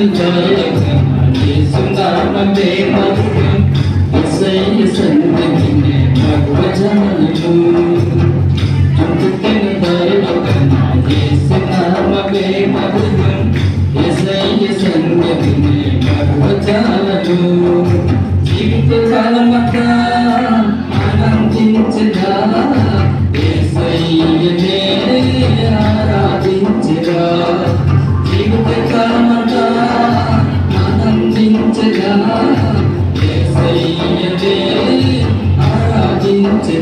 Thank you.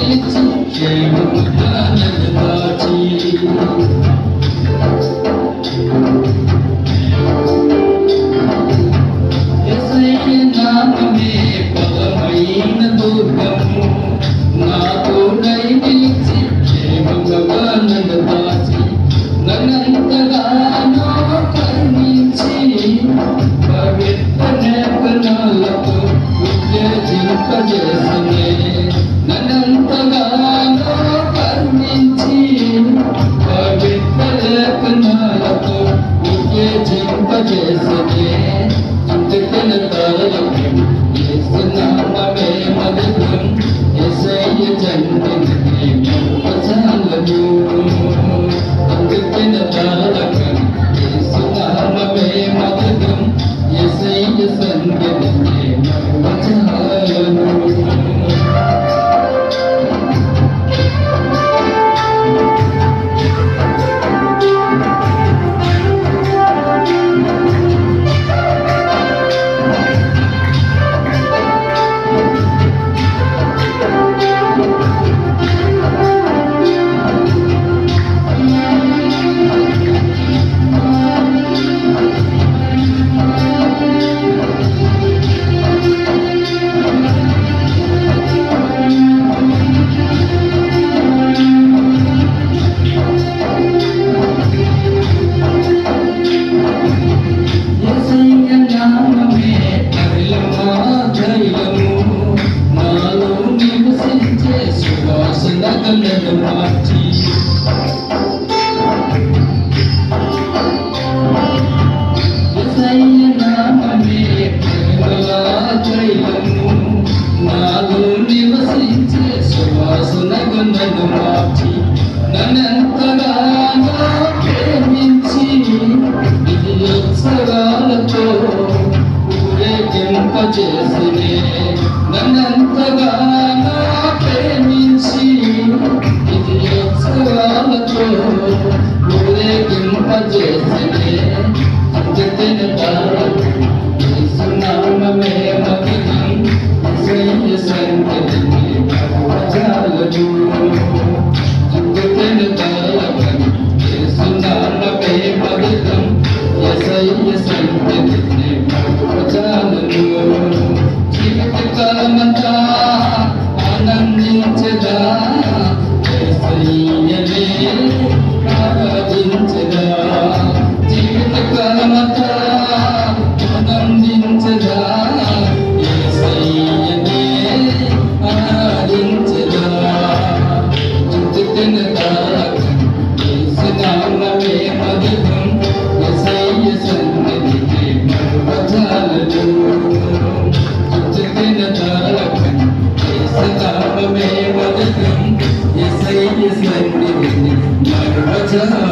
Thank you. జ్ఞాపచేసినే నన్నంతగా ప్రేమించి ఇది ఉత్సవాలతో ఊరేగింపజేసినే అంతటిని Gracias.